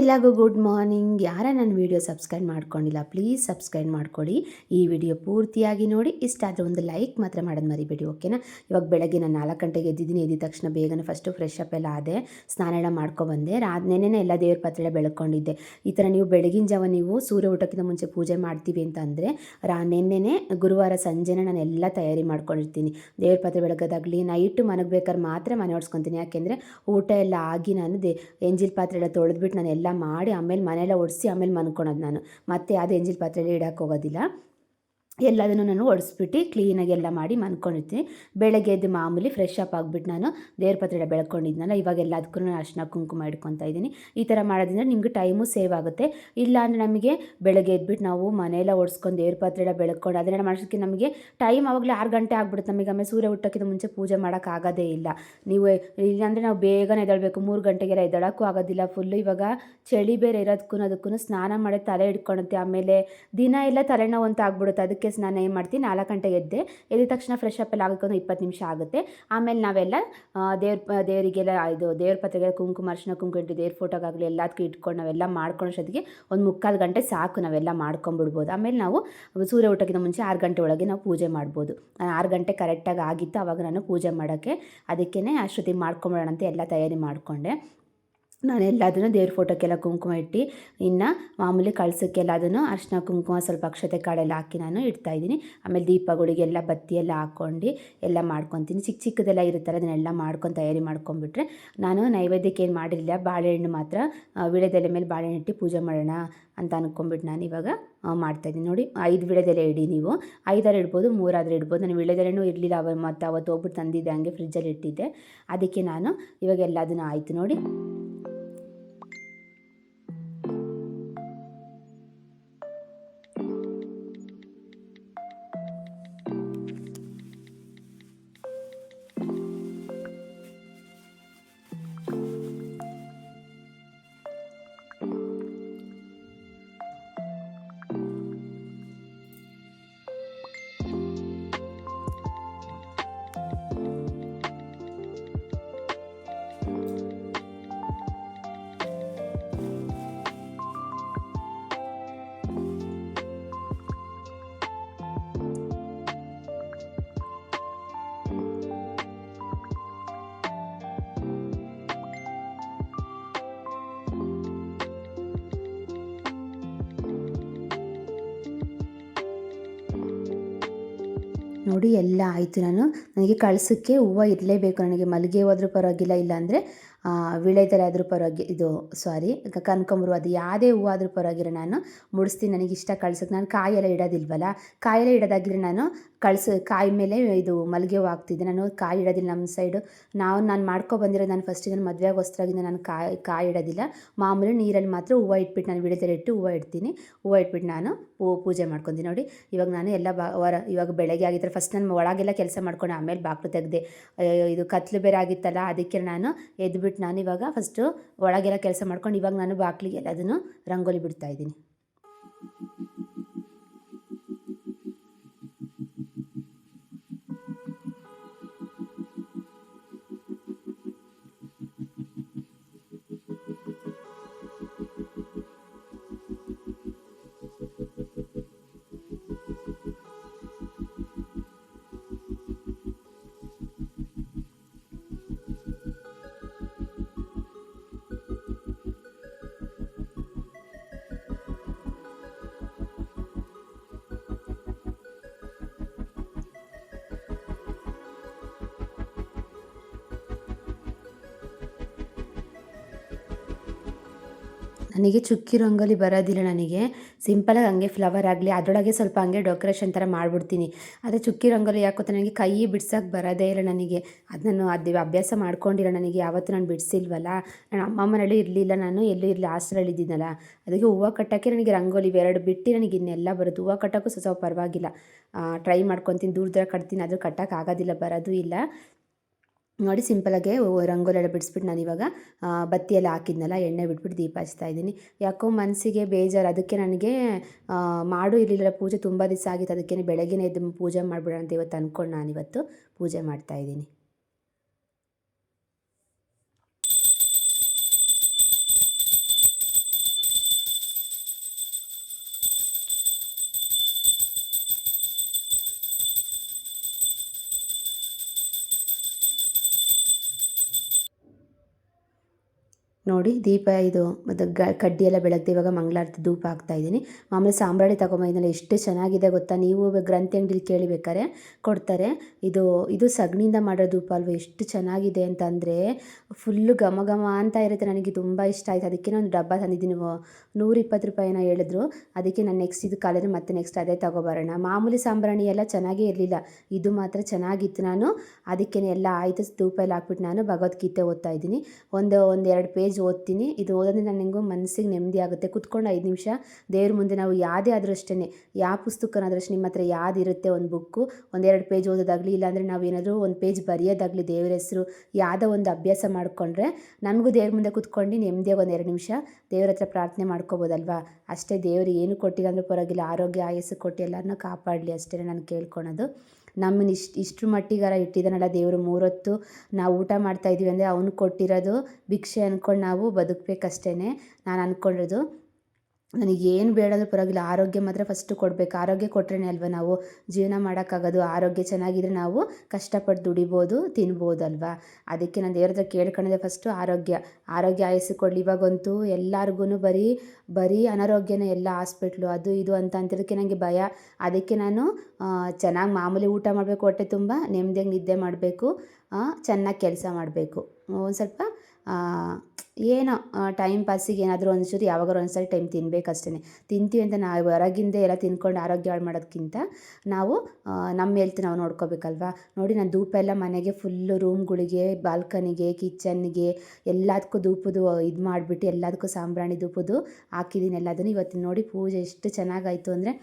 ಎಲ್ಲರಿಗೂ good morning. ಯಾರ ನನ್ನ ವಿಡಿಯೋ ಸಬ್ಸ್ಕ್ರೈಬ್ ಮಾಡ್ಕೊಂಡಿಲ್ಲ ಪ್ಲೀಸ್ ಸಬ್ಸ್ಕ್ರೈಬ್ ಮಾಡ್ಕೊಳ್ಳಿ ಈ ವಿಡಿಯೋ ಪೂರ್ತಿಯಾಗಿ ನೋಡಿ, ಇಷ್ಟ ಆದರೆ ಒಂದು ಲೈಕ್ ಮಾತ್ರ ಮಾಡೋದು ಮರಿಬೇಡಿ ಓಕೆನಾ ಇವಾಗ ಬೆಳಗ್ಗೆ ನಾನು ನಾಲ್ಕು ಗಂಟೆಗೆ ಎದ್ದಿದ್ದೀನಿ, ಎದ್ದಿದ ತಕ್ಷಣ ಬೇಗನೆ ಫಸ್ಟು ಫ್ರೆಶ್ ಅಪ್ ಎಲ್ಲ ಆದೆ ಸ್ನಾನ ಎಲ್ಲ ಮಾಡ್ಕೊಬಂದೆ ರಾತ್ ನೆನೆನೇ ಎಲ್ಲ ದೇವ್ರ ಪಾತ್ರೆ ಬೆಳ್ಕೊಂಡಿದ್ದೆ. ಈ ಥರ ನೀವು ಬೆಳಗಿನ ಜಾವ ನೀವು ಸೂರ್ಯ ಊಟಕ್ಕಿಂತ ಮುಂಚೆ ಪೂಜೆ ಮಾಡ್ತೀವಿ ಅಂತ ಅಂದರೆ, ರಾ, ನೆನ್ನೆನೇ ಗುರುವಾರ ಸಂಜೆನೇ ನಾನು ಎಲ್ಲ ತಯಾರಿ ಮಾಡ್ಕೊಂಡಿರ್ತೀನಿ. ದೇವ್ರ ಪಾತ್ರೆ ಬೆಳಗೋದಾಗಲಿ ನೈಟು ಮನಗಬೇಕಾದ್ರೆ ಮಾತ್ರ ಮನೆ ಓಡಿಸ್ಕೊತೀನಿ ಯಾಕೆಂದರೆ ಊಟ ಎಲ್ಲ ಆಗಿ ನಾನು ದೇ, ಎಂಜಿಲ್ ಪಾತ್ರೆ ಎಲ್ಲ ತೊಳೆದ್ಬಿಟ್ಟು ನಾನು ಎಲ್ಲ ಮಾಡಿ ಆಮೇಲೆ ಮನೆಯೆಲ್ಲ ಒಡಿಸಿ ಆಮೇಲೆ ಮನ್ಕೊಳೋದು ನಾನು. ಮತ್ತೆ ಅದು ಎಂಜಿಲ್ ಪಾತ್ರೆಯಲ್ಲಿ ಇಡೋಕೆ ಹೋಗೋದಿಲ್ಲ. ಎಲ್ಲದನ್ನು ನಾನು ಒಡಿಸ್ಬಿಟ್ಟು ಕ್ಲೀನಾಗಿ ಎಲ್ಲ ಮಾಡಿ ಮನ್ಕೊಂಡಿರ್ತೀನಿ. ಬೆಳಗ್ಗೆ ಎದ್ದು ಮಾಮೂಲಿ ಫ್ರೆಶ್ ಅಪ್ ಆಗಿಬಿಟ್ಟು ನಾನು ದೇವ್ರ ಪತ್ರೆಲ್ಲ ಬೆಳ್ಕೊಂಡಿದ್ನಲ್ಲ, ಇವಾಗ ಎಲ್ಲದಕ್ಕೂ ನಾನು ಅರ್ಶಿನ ಕುಂಕುಮ ಇಟ್ಕೊತಾ ಇದ್ದೀನಿ. ಈ ಥರ ಮಾಡೋದ್ರಿಂದ ನಿಮಗೆ ಟೈಮು ಸೇವ್ ಆಗುತ್ತೆ. ಇಲ್ಲ ಅಂದರೆ ನಮಗೆ ಬೆಳಗ್ಗೆ ಎದ್ಬಿಟ್ಟು ನಾವು ಮನೆಯೆಲ್ಲ ಓಡಿಸ್ಕೊಂಡು ದೇವ್ರ ಪತ್ರೆಲ್ಲ ಬೆಳ್ಕೊಂಡು ಅದನ್ನೆಲ್ಲ ಮಾಡೋದಕ್ಕೆ ನಮಗೆ ಟೈಮ್ ಆವಾಗಲೇ ಆರು ಗಂಟೆ ಆಗ್ಬಿಡುತ್ತೆ. ನಮಗೆ ಆಮೇಲೆ ಸೂರ್ಯ ಹುಟ್ಟೋಕ್ಕಿಂತ ಮುಂಚೆ ಪೂಜೆ ಮಾಡೋಕ್ಕಾಗೋದೇ ಇಲ್ಲ. ನೀವು ಇಲ್ಲಾಂದರೆ ನಾವು ಬೇಗನೆ ಎದ್ದೇಳಬೇಕು. ಮೂರು ಗಂಟೆಗೆಲ್ಲ ಎದ್ದೇಳೋಕ್ಕೂ ಆಗೋದಿಲ್ಲ. ಫುಲ್ಲು ಇವಾಗ ಚಳಿ ಬೇರೆ ಇರೋದಕ್ಕೂ ಅದಕ್ಕೂ ಸ್ನಾನ ಮಾಡಿ ತಲೆ ಇಟ್ಕೊಳುತ್ತೆ ಆಮೇಲೆ ದಿನ ಎಲ್ಲ ತಲೆನೋವು ಅಂತ ಆಗ್ಬಿಡುತ್ತೆ. ಅದಕ್ಕೆ ನಾನು ಏನು ಮಾಡ್ತೀನಿ? ನಾಲ್ಕು ಗಂಟೆಗೆ ಎದ್ದೆ. ಎದ್ದ ತಕ್ಷಣ ಫ್ರೆಶ್ ಅಪ್ ಎಲ್ಲ ಒಂದು ಇಪ್ಪತ್ತು ನಿಮಿಷ ಆಗುತ್ತೆ. ಆಮೇಲೆ ನಾವೆಲ್ಲ ದೇವ್ರ ದೇವರಿಗೆಲ್ಲ, ಇದು, ದೇವ್ರ ಪತ್ರೆಗೆ ಕುಂಕುಮ, ಅರ್ಶಿನ ಕುಂಕುಮ ಇಟ್ಟು ದೇವ್ರ ಫೋಟೋಗಾಗಲಿ ಎಲ್ಲದಕ್ಕೂ ಇಟ್ಕೊಂಡು ನಾವೆಲ್ಲ ಮಾಡ್ಕೊಳ್ಳೋಷ್ಟೊತ್ತಿಗೆ ಒಂದು ಮುಕ್ಕಾಲು ಗಂಟೆ ಸಾಕು ನಾವೆಲ್ಲ ಮಾಡ್ಕೊಂಬಿಡ್ಬೋದು. ಆಮೇಲೆ ನಾವು ಸೂರ್ಯ ಊಟಕ್ಕಿಂತ ಮುಂಚೆ ಆರು ಗಂಟೆ ಒಳಗೆ ನಾವು ಪೂಜೆ ಮಾಡ್ಬೋದು. ಆರು ಗಂಟೆ ಕರೆಕ್ಟಾಗಿ ಆಗಿತ್ತು ಆವಾಗ ನಾನು ಪೂಜೆ ಮಾಡೋಕ್ಕೆ. ಅದಕ್ಕೇ ಅಷ್ಟೊತ್ತಿಗೆ ಮಾಡ್ಕೊಂಬಿಡೋಣ ಅಂತ ಎಲ್ಲ ತಯಾರಿ ಮಾಡಿಕೊಂಡೆ. ನಾನು ಎಲ್ಲದನ್ನು ದೇವ್ರ ಫೋಟೋಕ್ಕೆಲ್ಲ ಕುಂಕುಮ ಇಟ್ಟು, ಇನ್ನು ಮಾಮೂಲಿ ಕಳ್ಸೋಕ್ಕೆಲ್ಲ ಅದನ್ನು ಅರ್ಶಿನ ಕುಂಕುಮ ಸ್ವಲ್ಪ ಅಕ್ಷತೆ ಕಾಳೆಲ್ಲ ಹಾಕಿ ನಾನು ಇಡ್ತಾಯಿದ್ದೀನಿ ಆಮೇಲೆ ದೀಪಗಳಿಗೆಲ್ಲ ಬತ್ತಿ ಎಲ್ಲ ಹಾಕ್ಕೊಂಡು ಎಲ್ಲ ಮಾಡ್ಕೊತೀನಿ. ಚಿಕ್ಕ ಚಿಕ್ಕದೆಲ್ಲ ಇರುತ್ತಲ್ಲ, ಅದನ್ನೆಲ್ಲ ಮಾಡ್ಕೊಂಡು ತಯಾರಿ ಮಾಡ್ಕೊಂಬಿಟ್ರೆ ನಾನು ನೈವೇದ್ಯಕ್ಕೆ ಏನು ಮಾಡಿರಲಿಲ್ಲ. ಬಾಳೆಹಣ್ಣು ಮಾತ್ರ ವಿಳೆದೆಲೆ ಮೇಲೆ ಬಾಳೆಹಣ್ಣು ಇಟ್ಟು ಪೂಜೆ ಮಾಡೋಣ ಅಂತ ಅಂದ್ಕೊಂಬಿಟ್ಟು ನಾನು ಇವಾಗ ಮಾಡ್ತಾಯಿದ್ದೀನಿ ನೋಡಿ, ಐದು ವಿಳೆದೆಲೆ ಇಡಿ ನೀವು. ಐದಾರು ಇಡ್ಬೋದು, ಮೂರಾದರೂ ಇಡ್ಬೋದು. ನಾನು ವಿಳೆದೆಲೆನೂ ಇರಲಿಲ್ಲ ಅವ ಮತ್ತು ಅವತ್ತು ಹೋಗ್ಬಿಟ್ಟು ತಂದಿದ್ದೆ, ಹಂಗೆ ಫ್ರಿಜ್ಜಲ್ಲಿ ಇಟ್ಟಿದ್ದೆ. ಅದಕ್ಕೆ ನಾನು ಇವಾಗ ಎಲ್ಲದನ್ನು ಆಯಿತು. ನೋಡಿ. ನೋಡಿ ಎಲ್ಲ ಆಯಿತು ನಾನು. ನನಗೆ ಕಳ್ಸೋಕ್ಕೆ ಹೂವು ಇರಲೇಬೇಕು. ನನಗೆ ಮಲ್ಲಿಗೆ ಹೂವಾದರೂ ಪರವಾಗಿಲ್ಲ, ಇಲ್ಲಾಂದರೆ ವಿಳೆದೆಲೆ ಆದರೂ ಪರವಾಗಿ ಇದು ಸಾರಿ ಕನ್ಕಂಬರು ಅದು ಯಾವುದೇ ಹೂವು ಆದರೂ ಪರವಾಗಿಲ್ಲ ನಾನು. ಮುಡಿಸ್ತೀನಿ, ನನಗೆ ಇಷ್ಟ ಕಳ್ಸೋಕ್ಕೆ. ನಾನು ಕಾಯೆಲ್ಲ ಇಡೋದಿಲ್ವಲ್ಲ? ಕಾಯೆಲ್ಲ ಇಡೋದಾಗಿದ್ರೆ ನಾನು ಕಳ್ಸ, ಕಾಯಿ ಮೇಲೆ ಇದು ಮಲ್ಲಿಗೆ ಹೂವು ಹಾಕ್ತಿದ್ದೆ. ನಾನು ಕಾಯಿ ಇಡೋದಿಲ್ಲ ನಮ್ಮ ಸೈಡು ನಾವು, ನಾನು ಮಾಡ್ಕೊ ಬಂದಿರೋದು ನಾನು ಫಸ್ಟಿಗೆ ನಾನು ಮದುವೆ ಹೊಸ್ದಾಗಿಂದ ನಾನು ಕಾಯಿ ಕಾಯಿ ಇಡೋದಿಲ್ಲ. ಮಾಮೂಲಿ ನೀರಲ್ಲಿ ಮಾತ್ರ ಹೂವು ಇಟ್ಬಿಟ್ಟು ನಾನು ವಿಳೆದೆಲೆ ಇಟ್ಟು ಹೂವು ಇಡ್ತೀನಿ. ಹೂವು ಇಟ್ಬಿಟ್ಟು ನಾನು ಪೂಜೆ ಮಾಡ್ಕೊಂತೀನಿ ನೋಡಿ. ಇವಾಗ ನಾನು ಎಲ್ಲ ಬಾ ಹೊರ ಇವಾಗ ಬೆಳಗ್ಗೆ ಆಗಿದ್ರೆ ಫಸ್ಟ್ ನಾನು ಒಳಗೆಲ್ಲ ಕೆಲಸ ಮಾಡ್ಕೊಂಡು ಆಮೇಲೆ ಬಾಕ್ಲು ತೆಗೆದೆ. ಇದು ಕತ್ಲು ಬೇರೆ ಆಗಿತ್ತಲ್ಲ, ಅದಕ್ಕೆ ನಾನು ಎದ್ಬಿಟ್ಟು ನಾನು ಇವಾಗ ಫಸ್ಟು ಒಳಗೆಲ್ಲ ಕೆಲಸ ಮಾಡ್ಕೊಂಡು ಇವಾಗ ನಾನು ಬಾಗಿಲಿಗೆ ಎಲ್ಲದನ್ನು ರಂಗೋಲಿ ಬಿಡ್ತಾಯಿದ್ದೀನಿ ನನಗೆ ಚುಕ್ಕಿ ರಂಗೋಲಿ ಬರೋದಿಲ್ಲ ನನಗೆ. ಸಿಂಪಲಾಗಿ ಹಂಗೆ ಫ್ಲವರ್ ಆಗಲಿ, ಅದರೊಳಗೆ ಸ್ವಲ್ಪ ಹಂಗೆ ಡೆಕೋರೇಷನ್ ಥರ ಮಾಡಿಬಿಡ್ತೀನಿ. ಆದರೆ ಚುಕ್ಕಿ ರಂಗೋಲಿ ಯಾಕೋ ನನಗೆ ಕೈ ಬಿಡ್ಸೋಕೆ ಬರೋದೇ ಇಲ್ಲ ನನಗೆ. ಅದು ನಾನು ಅದು ಅಭ್ಯಾಸ ಮಾಡ್ಕೊಂಡಿಲ್ಲ ನನಗೆ, ಯಾವತ್ತೂ ನಾನು ಬಿಡಿಸಿಲ್ವಲ್ಲ. ನಾನು ಅಮ್ಮ ಮನೇಲಿ ಇರಲಿಲ್ಲ, ನಾನು ಎಲ್ಲೂ ಇರಲಿ, ಹಾಸ್ಟೆಲಲ್ಲಿ ಇದ್ದೀನಲ್ಲ ಅದಕ್ಕೆ ಹೂವು ಕಟ್ಟೋಕ್ಕೆ ನನಗೆ ರಂಗೋಲಿ ಎರಡು ಬಿಟ್ಟು ನನಗೆ ಇನ್ನೆಲ್ಲ ಬರುತ್ತೆ ಹೂವು ಕಟ್ಟೋಕ್ಕೂ ಸ್ವಲ್ಪ ಪರವಾಗಿಲ್ಲ. ಟ್ರೈ ಮಾಡ್ಕೊತೀನಿ ದೂರ ದೂರ ಕಟ್ತೀನಿ, ಆದರೂ ಕಟ್ಟೋಕ್ಕಾಗೋದಿಲ್ಲ ಬರೋದು ಇಲ್ಲ. ನೋಡಿ ಸಿಂಪಲಾಗೆ ರಂಗೋಲಿ ಎಲ್ಲ ಬಿಡಿಸ್ಬಿಟ್ಟು ನಾನು ಇವಾಗ ಬತ್ತಿಯಲ್ಲಿ ಹಾಕಿದ್ನಲ್ಲ, ಎಣ್ಣೆ ಬಿಟ್ಬಿಟ್ಟು ದೀಪ ಹಚ್ತಾ ಇದ್ದೀನಿ. ಯಾಕೋ ಮನಸ್ಸಿಗೆ ಬೇಜಾರು, ಅದಕ್ಕೆ ನನಗೆ ಮಾಡು ಇರಲಿಲ್ಲ ಪೂಜೆ ತುಂಬ ದಿವಸ ಆಗಿತ್ತು ಅದಕ್ಕೆ ಬೆಳಗ್ಗೆನೇ ಎದ್ದು ಪೂಜೆ ಮಾಡಿಬಿಡೋಣ ಅಂತ ಇವತ್ತು ಅಂದ್ಕೊಂಡು ನಾನಿವತ್ತು ಪೂಜೆ ಮಾಡ್ತಾಯಿದ್ದೀನಿ ನೋಡಿ, ದೀಪ ಇದು ಮತ್ತು ಗ, ಕಡ್ಡಿ ಎಲ್ಲ ಬೆಳಗ್ದೆ ಇವಾಗ ಮಂಗಳಾರತಿ ಧೂಪ ಹಾಕ್ತಾ ಇದ್ದೀನಿ. ಮಾಮೂಲಿ ಸಾಂಬ್ರಾಣಿ ತಗೊಂಬಂದಿದ್ದಲ್ಲ ಎಷ್ಟು ಚೆನ್ನಾಗಿದೆ ಗೊತ್ತಾ? ನೀವು ಗ್ರಂಥಿ ಅಂಗಡಿಲಿ ಕೇಳಿಬೇಕಾರೆ ಕೊಡ್ತಾರೆ. ಇದು ಇದು ಸಗಣಿಯಿಂದ ಮಾಡೋ ಧೂಪ ಅಲ್ವ? ಎಷ್ಟು ಚೆನ್ನಾಗಿದೆ ಅಂತಂದರೆ ಫುಲ್ಲು ಘಮ ಘಮ ಅಂತ ಇರುತ್ತೆ. ನನಗೆ ತುಂಬ ಇಷ್ಟ ಆಯಿತು. ಅದಕ್ಕೆ ಒಂದು ಡಬ್ಬ ತಂದಿದ್ದೀನಿ. ನೂರಿಪ್ಪತ್ತು ರೂಪಾಯಿನ ಹೇಳಿದ್ರು. ಅದಕ್ಕೆ ನಾನು ನೆಕ್ಸ್ಟ್ ಇದು ಕಾಲೇಜ್ ಮತ್ತೆ ನೆಕ್ಸ್ಟ್ ಅದೇ ತೊಗೊಬರೋಣ. ಮಾಮೂಲಿ ಸಾಂಬ್ರಾಣಿ ಎಲ್ಲ ಚೆನ್ನಾಗೇ ಇರಲಿಲ್ಲ. ಇದು ಮಾತ್ರ ಚೆನ್ನಾಗಿತ್ತು ನಾನು. ಅದಕ್ಕೆ ಎಲ್ಲ ಆಯಿತು. ಧೂಪ ಎಲ್ಲ ಹಾಕ್ಬಿಟ್ಟು ನಾನು ಭಗವದ್ಗೀತೆ ಓದ್ತಾ ಇದ್ದೀನಿ. ಒಂದು ಒಂದು ಎರಡು ಪೇಜ್ ಓದ್ತೀನಿ. ಇದು ಓದೋದ್ರಿಂದ ನನಗೂ ಮನಸ್ಸಿಗೆ ನೆಮ್ಮದಿ ಆಗುತ್ತೆ. ಕುತ್ಕೊಂಡು ಐದು ನಿಮಿಷ ದೇವ್ರ ಮುಂದೆ ನಾವು ಯಾವುದೇ ಆದರೂ ಅಷ್ಟೇ ಯಾವ ಪುಸ್ತಕನಾದ್ರೂ ಅಷ್ಟೇ ನಿಮ್ಮ ಹತ್ರ ಯಾವುದಿರುತ್ತೆ ಒಂದು ಬುಕ್ಕು, ಒಂದೆರಡು ಪೇಜ್ ಓದೋದಾಗಲಿ, ಇಲ್ಲಾಂದರೆ ನಾವು ಏನಾದರೂ ಒಂದು ಪೇಜ್ ಬರೆಯೋದಾಗಲಿ ದೇವ್ರ ಹೆಸರು, ಯಾವುದೋ ಒಂದು ಅಭ್ಯಾಸ ಮಾಡಿಕೊಂಡ್ರೆ ನಮಗೂ ದೇವ್ರ ಮುಂದೆ ಕುತ್ಕೊಂಡು ನೆಮ್ಮದಿಯಾಗಿ ಒಂದು ಎರಡು ನಿಮಿಷ ದೇವ್ರ ಹತ್ರ ಪ್ರಾರ್ಥನೆ ಮಾಡ್ಕೋಬೋದಲ್ವಾ? ಅಷ್ಟೇ ದೇವರು ಏನು ಕೊಟ್ಟಿಲ್ಲ ಅಂದರೂ ಪರವಾಗಿಲ್ಲ, ಆರೋಗ್ಯ, ಆಯಸ್ಸು ಕೊಟ್ಟು ಎಲ್ಲರನ್ನೂ ಕಾಪಾಡಲಿ ಅಷ್ಟೇ ನಾನು ಕೇಳ್ಕೊಳೋದು. ನಮ್ಮನ್ನ ಇಷ್ಟು, ಇಷ್ಟರ ಮಟ್ಟಿಗಾರ ಇಟ್ಟಿದ್ದಾನಲ್ಲ ದೇವರು ಮೂರೊತ್ತು. ನಾವು ಊಟ ಮಾಡ್ತಾ ಇದ್ದೀವಿ ಅಂದರೆ ಅವನು ಕೊಟ್ಟಿರೋದು ಭಿಕ್ಷೆ ಅಂದ್ಕೊಂಡು ನಾವು ಬದುಕಬೇಕಷ್ಟೇ ನಾನು ಅಂದ್ಕೊಂಡಿರೋದು ನನಗೇನು ಅಂದರೂ ಪರವಾಗಿಲ್ಲ, ಆರೋಗ್ಯ ಮಾತ್ರ ಫಸ್ಟು ಕೊಡಬೇಕು. ಆರೋಗ್ಯ ಕೊಟ್ರೇ ಅಲ್ವಾ ನಾವು ಜೀವನ ಮಾಡೋಕ್ಕಾಗೋದು? ಆರೋಗ್ಯ ಚೆನ್ನಾಗಿದ್ರೆ ನಾವು ಕಷ್ಟಪಟ್ಟು ದುಡಿಬೋದು, ತಿನ್ಬೋದಲ್ವಾ? ಅದಕ್ಕೆ ನಾನು ದೇವ್ರ ಹತ್ರ ಕೇಳ್ಕೊಂಡಿದ್ದೆ ಫಸ್ಟು ಆರೋಗ್ಯ. ಆರೋಗ್ಯ ಆಯಸ್ಸು ಕೊಡಲಿ. ಇವಾಗಂತೂ ಎಲ್ಲರಿಗೂ ಬರೀ ಬರೀ ಅನಾರೋಗ್ಯನೇ ಎಲ್ಲ ಹಾಸ್ಪಿಟ್ಲು. ಅದು ಇದು ಅಂತ ಅಂತಿದ್ದಕ್ಕೆ ನನಗೆ ಭಯ. ಅದಕ್ಕೆ ನಾನು ಚೆನ್ನಾಗಿ ಮಾಮೂಲಿ ಊಟ ಮಾಡಬೇಕು. ಹೊಟ್ಟೆ ತುಂಬ ನೆಮ್ಮದಿಯಾಗಿ ನಿದ್ದೆ ಮಾಡಬೇಕು. ಚೆನ್ನಾಗಿ ಕೆಲಸ ಮಾಡಬೇಕು. ಒಂದು ಸ್ವಲ್ಪ ಏನೋ ಟೈಮ್ ಪಾಸಿಗೆ ಏನಾದರೂ ಒಂದ್ಸರಿ ಒಂದು ಸರಿ ಟೈಮ್ ತಿನ್ಬೇಕಷ್ಟೇ ತಿಂತೀವಿ ಅಂತ ನಾವು ಹೊರಗಿಂದೆ ಎಲ್ಲ ತಿನ್ಕೊಂಡು ಆರೋಗ್ಯ ಹಾಳು ಮಾಡೋದಕ್ಕಿಂತ ನಾವು ನಮ್ಮ ಹೆಲ್ತ್ ನಾವು ನೋಡ್ಕೋಬೇಕಲ್ವಾ? ನೋಡಿ ನಾನು ಧೂಪ ಎಲ್ಲ ಮನೆಗೆ ಫುಲ್ಲು ರೂಮ್ಗಳಿಗೆ ಬಾಲ್ಕನಿಗೆ ಕಿಚನ್ಗೆ ಎಲ್ಲದಕ್ಕೂ ಧೂಪದು, ಇದು ಮಾಡಿಬಿಟ್ಟು ಎಲ್ಲದಕ್ಕೂ ಸಾಂಬ್ರಾಣಿ ಧೂಪದು ಹಾಕಿದ್ದೀನಿ ಎಲ್ಲದನ್ನು ಇವತ್ತು ನೋಡಿ ಪೂಜೆ ಎಷ್ಟು ಚೆನ್ನಾಗಾಯಿತು ಅಂದರೆ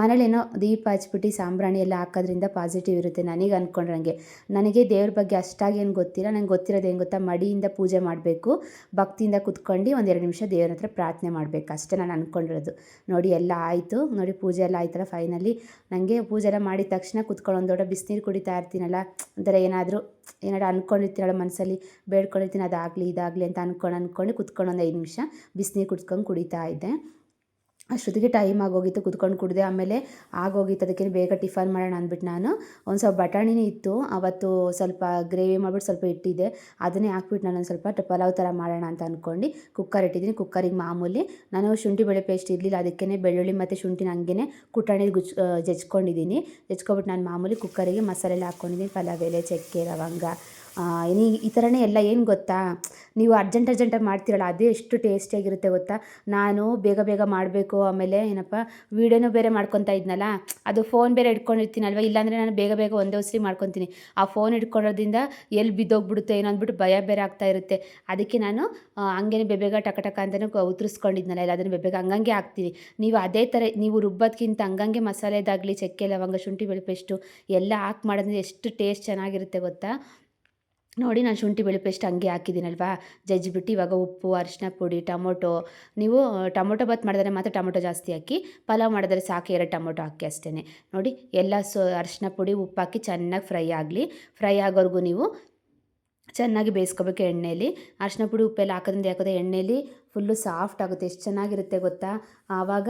ಮನೇಲೇನೋ ದೀಪ ಹಚ್ಬಿಟ್ಟು ಸಾಂಬ್ರಾಣಿ ಎಲ್ಲ ಹಾಕೋದ್ರಿಂದ ಪಾಸಿಟಿವ್ ಇರುತ್ತೆ ನನಗೆ ಅಂದ್ಕೊಂಡ್ರಂಗೆ ನನಗೆ ದೇವ್ರ ಬಗ್ಗೆ ಅಷ್ಟಾಗಿ ಏನು ಗೊತ್ತಿಲ್ಲ, ನಂಗೆ ಗೊತ್ತಿರೋದು ಏನು ಗೊತ್ತಾ ಮಡಿಯಿಂದ ಪೂಜೆ ಮಾಡಬೇಕು. ಭಕ್ತಿಯಿಂದ ಕುತ್ಕೊಂಡು ಒಂದೆರಡು ನಿಮಿಷ ದೇವ್ರ ಹತ್ರ ಪ್ರಾರ್ಥನೆ ಮಾಡಬೇಕು. ಅಷ್ಟೇ ನಾನು ಅಂದ್ಕೊಂಡಿರೋದು ನೋಡಿ ಎಲ್ಲ ಆಯಿತು. ನೋಡಿ ಪೂಜೆ ಎಲ್ಲ ಆಯ್ತಲ್ಲ ಫೈನಲಿ ನನಗೆ ಪೂಜೆ ಎಲ್ಲ ಮಾಡಿದ ತಕ್ಷಣ ಕುತ್ಕೊಂಡು ಒಂದು ದೊಡ್ಡ ಬಿಸಿನೀರು ಕುಡಿತಾ ಇರ್ತೀನಲ್ಲ, ಒಂಥರ ಏನಾದರೂ ಏನಾದ್ರು ಅಂದ್ಕೊಂಡಿರ್ತೀನಲ್ಲ ಮನಸ್ಸಲ್ಲಿ ಬೇಡ್ಕೊಂಡಿರ್ತೀನಿ ಅದಾಗಲಿ ಇದಾಗಲಿ ಅಂತ ಅಂದ್ಕೊಂಡು ಅಂದ್ಕೊಂಡು ಕುತ್ಕೊಂಡು ಒಂದು ಐದು ನಿಮಿಷ ಬಿಸಿನೀರು ಕುಡ್ಕೊಂಡು ಕುಡಿತಾ ಇದ್ದೆ. ಅಷ್ಟೊತ್ತಿಗೆ ಟೈಮ್ ಆಗೋಗಿತ್ತು, ಕುತ್ಕೊಂಡು ಕುಡಿದೆ. ಆಮೇಲೆ ಆಗೋಗಿತ್ತು ಅದಕ್ಕೆ ಬೇಗ ಟಿಫನ್ ಮಾಡೋಣ ಅಂದ್ಬಿಟ್ಟು ನಾನು. ಒಂದು ಸ್ವಲ್ಪ ಬಟಾಣಿನೇ ಇತ್ತು. ಅವತ್ತು ಸ್ವಲ್ಪ ಗ್ರೇವಿ ಮಾಡಿಬಿಟ್ಟು ಸ್ವಲ್ಪ ಇಟ್ಟಿದ್ದೆ. ಅದನ್ನೇ ಹಾಕ್ಬಿಟ್ಟು ನಾನು ಒಂದು ಸ್ವಲ್ಪ ಪಲಾವ್ ಥರ ಮಾಡೋಣ ಅಂತ ಅಂದ್ಕೊಂಡು ಕುಕ್ಕರ್ ಇಟ್ಟಿದ್ದೀನಿ. ಕುಕ್ಕರಿಗೆ ಮಾಮೂಲಿ ನಾನು ಶುಂಠಿ ಬೆಳೆ ಪೇಸ್ಟ್ ಇರಲಿಲ್ಲ. ಅದಕ್ಕೆ ಬೆಳ್ಳುಳ್ಳಿ ಮತ್ತು ಶುಂಠಿನ ಹಂಗೆ ಕುಟಾಣಿ ಗುಚ್ ಜಜ್ಕೊಂಡಿದ್ದೀನಿ. ಜಜ್ಕೊಬಿಟ್ಟು ನಾನು ಮಾಮೂಲಿ ಕುಕ್ಕರಿಗೆ ಮಸಾಲೆ ಹಾಕ್ಕೊಂಡಿದ್ದೀನಿ ಪಲಾವ್ ಎಲೆ, ಚಕ್ಕೆ, ಲವಂಗ. ನೀ ಈ ಥರನೇ ಎಲ್ಲ ಏನು ಗೊತ್ತಾ? ನೀವು ಅರ್ಜೆಂಟ್ ಅರ್ಜೆಂಟಾಗಿ ಮಾಡ್ತೀರಲ್ಲ, ಅದೇ ಎಷ್ಟು ಟೇಸ್ಟಿಯಾಗಿರುತ್ತೆ ಗೊತ್ತಾ? ನಾನು ಬೇಗ ಬೇಗ ಮಾಡಬೇಕು, ಆಮೇಲೆ ಏನಪ್ಪ ವೀಡಿಯೋನೂ ಬೇರೆ ಮಾಡ್ಕೊತಾ ಇದ್ನಲ್ಲ, ಅದು ಫೋನ್ ಬೇರೆ ಇಟ್ಕೊಂಡಿರ್ತೀನಲ್ವ? ಇಲ್ಲಾಂದರೆ ನಾನು ಬೇಗ ಬೇಗ ಒಂದೇ ಹೊಸ್ರಿ ಮಾಡ್ಕೊತೀನಿ. ಆ ಫೋನ್ ಇಟ್ಕೊಳ್ಳೋದ್ರಿಂದ ಎಲ್ಲಿ ಬಿದ್ದೋಗ್ಬಿಡುತ್ತೆ ಏನೋ ಅಂದ್ಬಿಟ್ಟು ಭಯ ಬೇರೆ ಆಗ್ತಾ ಇರುತ್ತೆ. ಅದಕ್ಕೆ ನಾನು ಹಂಗೇನೆ ಬೇಬೇಗ ಟಕ ಟಕ ಅಂತಲೂ ಉತ್ತರಿಸ್ಕೊಂಡಿದ್ನಲ್ಲ ಇಲ್ಲ ಅದನ್ನು ಬೇಬೇಗ ಹಂಗಂಗೆ ಹಾಕ್ತೀನಿ. ನೀವು ಅದೇ ಥರ ನೀವು ರುಬ್ಬೋದ್ಕಿಂತ ಹಂಗಂಗೆ ಮಸಾಲೆದಾಗಲಿ ಚಕ್ಕೆ, ಲವಂಗ, ಶುಂಠಿ, ಬೆಳ್ಳುಳ್ಳಿ ಎಲ್ಲ ಹಾಕಿ ಮಾಡೋದ್ರಿಂದ ಎಷ್ಟು ಟೇಸ್ಟ್ ಚೆನ್ನಾಗಿರುತ್ತೆ ಗೊತ್ತಾ? ನೋಡಿ, ನಾನು ಶುಂಠಿ ಬೆಳ್ಳುಳ್ಳಿ ಪೇಸ್ಟ್ ಹಂಗೆ ಹಾಕಿದ್ದೀನಲ್ವಾ? ಜಜ್ಜಿಬಿಟ್ಟು ಇವಾಗ ಉಪ್ಪು, ಅರಿಶಿನ ಪುಡಿ, ಟೊಮೊಟೊ. ನೀವು, ಟೊಮೊಟೊ ಬಾತ್ ಮಾಡಿದ್ರೆ ಮಾತ್ರ ಟೊಮೊಟೊ ಜಾಸ್ತಿ ಹಾಕಿ, ಪಲಾವ್ ಮಾಡಿದ್ರೆ ಸಾಕು ಎರಡು ಟೊಮೊಟೊ ಹಾಕಿ ಅಷ್ಟೇ ನೋಡಿ, ಎಲ್ಲ ಸೊ, ಅರಿಶಿನ ಪುಡಿ ಉಪ್ಪು ಹಾಕಿ ಚೆನ್ನಾಗಿ ಫ್ರೈ ಆಗಲಿ. ಫ್ರೈ ಆಗೋವರೆಗೂ ನೀವು ಚೆನ್ನಾಗಿ ಬೇಯಿಸ್ಕೋಬೇಕು ಎಣ್ಣೆಯಲ್ಲಿ ಅರಿಶಿನ ಪುಡಿ, ಉಪ್ಪೆಲ್ಲ ಹಾಕೋದ್ರಿಂದ ಯಾಕಂದರೆ ಎಣ್ಣೆಯಲ್ಲಿ ಫುಲ್ಲು ಸಾಫ್ಟ್ ಆಗುತ್ತೆ. ಎಷ್ಟು ಚೆನ್ನಾಗಿರುತ್ತೆ ಗೊತ್ತಾ? ಆವಾಗ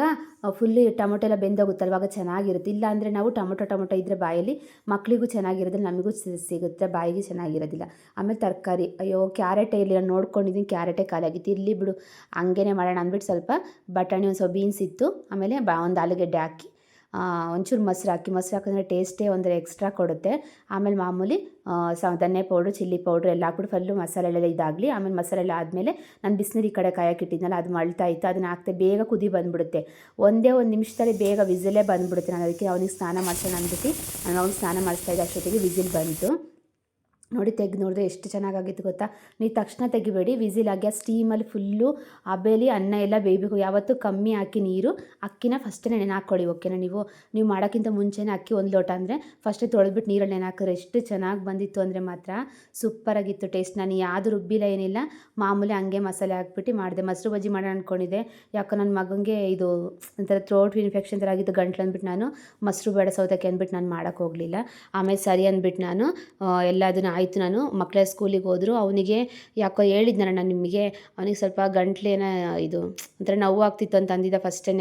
ಫುಲ್ಲು ಟೊಮೊಟೊ ಎಲ್ಲ ಬೆಂದೋಗುತ್ತಲ್ವ ಆವಾಗ ಚೆನ್ನಾಗಿರುತ್ತೆ. ಇಲ್ಲ ಅಂದರೆ ನಾವು ಟೊಮೊಟೊ ಟೊಮೊಟೊ ಇದ್ದರೆ ಬಾಯಲ್ಲಿ ಮಕ್ಕಳಿಗೂ ಚೆನ್ನಾಗಿರೋದಿಲ್ಲ, ನಮಗೂ ಸಿಗುತ್ತೆ. ಬಾಯಿಗೆ ಚೆನ್ನಾಗಿರೋದಿಲ್ಲ. ಆಮೇಲೆ ತರಕಾರಿ. ಅಯ್ಯೋ, ಕ್ಯಾರೆಟೇ ನಾನು ನೋಡ್ಕೊಂಡಿದ್ದೀನಿ ಕ್ಯಾರೆಟೇ ಖಾಲಿ ಆಗಿತ್ತು. ಇಲ್ಲಿ ಬಿಡು. ಹಂಗೇನೆ ಮಾಡೋಣ ಅಂದ್ಬಿಟ್ಟು ಸ್ವಲ್ಪ ಬಟಾಣಿ, ಒಂದು ಸ್ವಲ್ಪ ಬೀನ್ಸ್ ಇತ್ತು. ಆಮೇಲೆ ಬಾ, ಒಂದು ಆಲೂಗೆಡ್ಡೆ ಹಾಕಿ ಒಂಚೂರು ಮೊಸರು ಹಾಕಿ, ಮೊಸರು ಹಾಕಿದ್ರೆ ಟೇಸ್ಟೇ ಒಂಥರ ಎಕ್ಸ್ಟ್ರಾ ಕೊಡುತ್ತೆ. ಆಮೇಲೆ ಮಾಮೂಲಿ ಧನ್ಯ ಪೌಡ್ರು ಚಿಲ್ಲಿ ಪೌಡ್ರ್ ಎಲ್ಲ ಹಾಕ್ಬಿಟ್ಟು ಫುಲ್ಲು ಮಸಾಲೆ ಎಲ್ಲ ಇದಾಗಲಿ, ಆಮೇಲೆ ಮಸಾಲೆ ಎಲ್ಲ ಆದಮೇಲೆ ನಾನು ಬಿಸಿನೀರು ಈ ಕಡೆ ಕಾಯಕ್ಕಿಟ್ಟಿದ್ನಲ್ಲ ಅದು ಮಳ್ತಾ ಇತ್ತು, ಅದನ್ನು ಹಾಕ್ತೆ ಬೇಗ ಕುದಿ ಬಂದುಬಿಡುತ್ತೆ. ಒಂದೇ ಒಂದು ನಿಮಿಷದಲ್ಲಿ ಬೇಗ ವಿಸಿಲೇ ಬಂದುಬಿಡುತ್ತೆ. ನಾನು ಅದಕ್ಕೆ ಅವನಿಗೆ ಸ್ನಾನ ಮಾಡ್ಸೋಣ ಅಂದ್ಬಿಟ್ಟು, ನಾನು ಅವ್ನಿಗೆ ಸ್ನಾನ ಮಾಡಿಸ್ತಾ ಇದ್ದೆ, ಅಷ್ಟೊತ್ತಿಗೆ ವಿಸಿಲ್ ಬಂತು. ನೋಡಿ ತೆಗೆದು ನೋಡಿದ್ರೆ ಎಷ್ಟು ಚೆನ್ನಾಗಾಗಿತ್ತು ಗೊತ್ತಾ? ನೀವು ತಕ್ಷಣ ತೆಗಿಬೇಡಿ. ವಿಸಿಲಾಗಿ ಆ ಸ್ಟೀಮಲ್ಲಿ ಫುಲ್ಲು ಅಬೇಲಿ, ಅನ್ನ ಎಲ್ಲ ಬೇಯಬೇಕು. ಯಾವತ್ತೂ ಕಮ್ಮಿ ಹಾಕಿ ನೀರು, ಅಕ್ಕಿನ ಫಸ್ಟೇ ನೆನೆ ಹಾಕ್ಕೊಳ್ಳಿ ಓಕೆನಾ ನೀವು? ನೀವು ಮಾಡೋಕ್ಕಿಂತ ಮುಂಚೆನೇ ಅಕ್ಕಿ ಒಂದು ಲೋಟ ಅಂದರೆ ಫಸ್ಟೇ ತೊಳೆದ್ಬಿಟ್ಟು ನೀರಲ್ಲಿ ನೆನೆ ಹಾಕಿದ್ರೆ ಎಷ್ಟು ಚೆನ್ನಾಗಿ ಬಂದಿತ್ತು ಅಂದರೆ ಮಾತ್ರ ಸೂಪರಾಗಿತ್ತು ಟೇಸ್ಟ್ ನಾನು ಯಾವುದು ರುಬ್ಬಿಲ್ಲ ಏನಿಲ್ಲ. ಮಾಮೂಲಿ ಹಂಗೆ ಮಸಾಲೆ ಹಾಕ್ಬಿಟ್ಟು ಮಾಡಿದೆ. ಮೊಸರು ಬಜ್ಜಿ ಮಾಡೋಣ ಅಂದ್ಕೊಂಡಿದ್ದೆ ಯಾಕೆ ನನ್ನ ಮಗನಿಗೆ ಇದು ಒಂಥರ ಥ್ರೋಟ್ ಇನ್ಫೆಕ್ಷನ್ ಥರ ಆಗಿತ್ತು, ಗಂಟ್ಲು ಅಂದ್ಬಿಟ್ಟು ನಾನು ಮೊಸರು ಬೇಡ ಸೌತಕ್ಕೆ ಅಂದ್ಬಿಟ್ಟು ನಾನು ಮಾಡೋಕ್ಕೆ ಹೋಗಲಿಲ್ಲ. ಆಮೇಲೆ ಸರಿ ಅಂದ್ಬಿಟ್ಟು ನಾನು ಎಲ್ಲದನ್ನು ಆಯಿತು ನಾನು. ಮಕ್ಕಳೇ ಸ್ಕೂಲಿಗೆ ಹೋದರು. ಅವನಿಗೆ ಯಾಕೋ ಹೇಳಿದ್ನಲ್ಲ ನಾನು ನಿಮಗೆ, ಅವನಿಗೆ ಸ್ವಲ್ಪ ಗಂಟ್ಲೇನ ಇದು, ಒಂಥರ ನೋವು ಆಗ್ತಿತ್ತು ಅಂತ ಅಂದಿದ್ದ ಫಸ್ಟೇ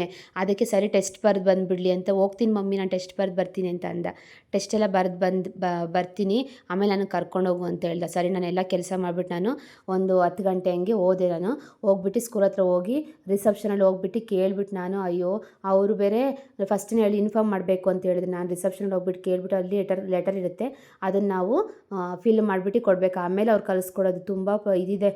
ಅದಕ್ಕೆ ಸರಿ ಟೆಸ್ಟ್ ಬರೆದು ಬಂದುಬಿಡ್ಲಿ ಅಂತ, ಹೋಗ್ತೀನಿ ಮಮ್ಮಿ, ನಾನು ಟೆಸ್ಟ್ ಬರೆದು ಬರ್ತೀನಿ ಅಂತ ಅಂದ. ಟೆಸ್ಟ್ ಎಲ್ಲ ಬರೆದು ಬಂದು ಬರ್ತೀನಿ. ಆಮೇಲೆ ನಾನು ಕರ್ಕೊಂಡೋಗು ಅಂತ ಹೇಳ್ದೆ. ಸರಿ, ನಾನು ಎಲ್ಲ ಕೆಲಸ ಮಾಡಿಬಿಟ್ಟು ನಾನು ಒಂದು ಹತ್ತು ಗಂಟೆ ಹಂಗೆ ಹೋದೆ ನಾನು. ಹೋಗ್ಬಿಟ್ಟು ಸ್ಕೂಲ್ ಹತ್ರ ಹೋಗಿ ರಿಸೆಪ್ಷನಲ್ಲಿ ಹೋಗ್ಬಿಟ್ಟು ಕೇಳ್ಬಿಟ್ಟು ನಾನು, ಅಯ್ಯೋ, ಅವರು ಬೇರೆ ಫಸ್ಟ್ನೇ ಹೇಳಿ ಇನ್ಫಾರ್ಮ್ ಮಾಡಬೇಕು ಅಂತ ಹೇಳಿದ್ರು. ನಾನು ರಿಸೆಪ್ಷನಲ್ಲಿ ಹೋಗ್ಬಿಟ್ಟು ಕೇಳ್ಬಿಟ್ಟು ಅಲ್ಲಿ ಲೆಟರ್ ಲೆಟರ್ ಇರುತ್ತೆ. ಅದನ್ನು ನಾವು ಫಿಲ್ ಮಾಡಿಬಿಟ್ಟು ಕೊಡಬೇಕು. ಆಮೇಲೆ ಅವ್ರು ಕಲಿಸ್ಕೊಡೋದು ತುಂಬ ಇದಿದೆ.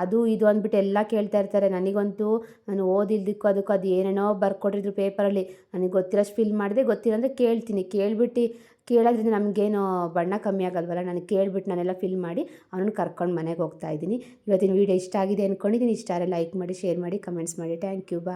ಅದು ಇದು ಅಂದ್ಬಿಟ್ಟು ಎಲ್ಲ ಕೇಳ್ತಾ ಇರ್ತಾರೆ. ನನಗಂತೂ ನಾನು ಓದಿಲ್ದಕ್ಕೂ ಅದಕ್ಕೂ ಅದು ಏನೇನೋ ಬರ್ಕೊಟ್ಟಿದ್ರು ಪೇಪರಲ್ಲಿ. ನನಗೆ ಗೊತ್ತಿರೋಷ್ಟು ಫಿಲ್ ಮಾಡಿದೆ. ಗೊತ್ತಿಲ್ಲ ಅಂದರೆ ಕೇಳ್ತೀನಿ. ಕೇಳ್ಬಿಟ್ಟು ಕೇಳೋದ್ರಿಂದ ನಮಗೇನು ಬಣ್ಣ ಕಮ್ಮಿ ಆಗಲ್ವಲ್ಲ? ನಾನು ಕೇಳ್ಬಿಟ್ಟು ನಾನೆಲ್ಲ ಫಿಲ್ ಮಾಡಿ ಅವನನ್ನು ಕರ್ಕೊಂಡು ಮನೆಗೆ ಹೋಗ್ತಾ ಇದ್ದೀನಿ. ಇವತ್ತಿನ ವೀಡಿಯೋ ಇಷ್ಟ ಆಗಿದೆ ಅಂದ್ಕೊಂಡಿದ್ದೀನಿ ಇಷ್ಟ ಆದರೆ ಲೈಕ್ ಮಾಡಿ, ಶೇರ್ ಮಾಡಿ, ಕಮೆಂಟ್ಸ್ ಮಾಡಿ. Thank you. ಬಾ